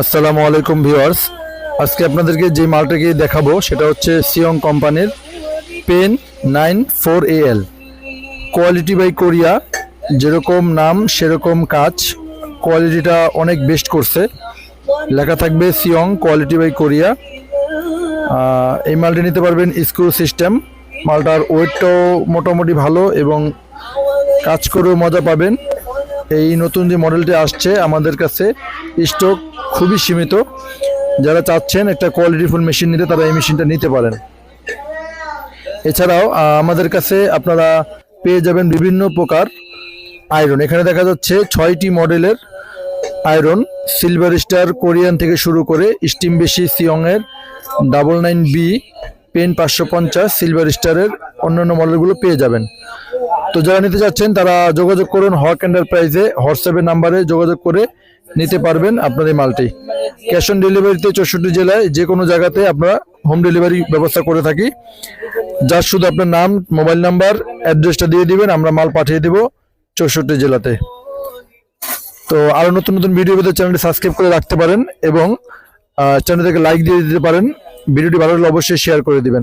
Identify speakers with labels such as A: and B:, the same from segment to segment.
A: আসসালামু আলাইকুম ভিউয়ার্স। আজকে আপনাদেরকে যে মালটাকে দেখাবো, সেটা হচ্ছে সিয়ং কোম্পানির pen nine four L. Quality by Korea, যেরকম নাম, সেরকম কাজ, কোয়ালিটিটা অনেক বেস্ট করছে। লেখা থাকবে সিয়ং কোয়ালিটি বাই কোরিয়া। এই মালটি নিতে পারবেন স্ক্রু সিস্টেম। মালটার ওয়েটটাও মোটামুটি ভালো এবং কাজ করেও মজা পাবেন। এই নতুন যে মডেলটি আসছে আমাদের কাছে স্টক খুবই সীমিত। যারা চাচ্ছেন একটা কোয়ালিটিফুল মেশিন নিতে, তারা এই মেশিনটা নিতে পারেন। এছাড়াও আমাদের কাছে আপনারা পেয়ে যাবেন বিভিন্ন প্রকার আয়রন এখানে দেখা যাচ্ছে ছয়টি মডেলের আয়রন সিলভার স্টার কোরিয়ান থেকে শুরু করে স্টিম বেশি সিয়ংয়ের ডাবল নাইন বি পেন পাঁচশো পঞ্চাশ সিলভার স্টারের অন্যান্য মডেলগুলো পেয়ে যাবেন। তো যারা নিতে চাচ্ছেন তারা যোগাযোগ করুন হক এন্টারপ্রাইজে হোয়াটসঅ্যাপের নাম্বারে যোগাযোগ করে নিতে পারবেন আপনার এই মালটি। ক্যাশ অন ডেলিভারিতে চৌষট্টি জেলায় যে কোনো জায়গাতে আমরা হোম ডেলিভারি ব্যবস্থা করে থাকি। যার শুধু আপনার নাম, মোবাইল নাম্বার, অ্যাড্রেসটা দিয়ে দিবেন, আমরা মাল পাঠিয়ে দেব চৌষট্টি জেলাতে। তো আরও নতুন নতুন ভিডিও পেতে চ্যানেলটি সাবস্ক্রাইব করে রাখতে পারেন এবং চ্যানেলটাকে লাইক দিয়ে দিতে পারেন। ভিডিওটি ভালো লাগলে অবশ্যই শেয়ার করে দিবেন।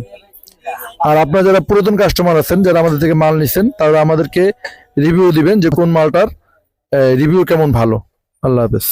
A: আর আপনারা যারা পুরাতন কাস্টমার আছেন, যারা আমাদের থেকে মাল নিছেন, তারা আমাদেরকে রিভিউ দিবেন যে কোন মালটার রিভিউ কেমন ভালো। আল্লাহ হাফেজ।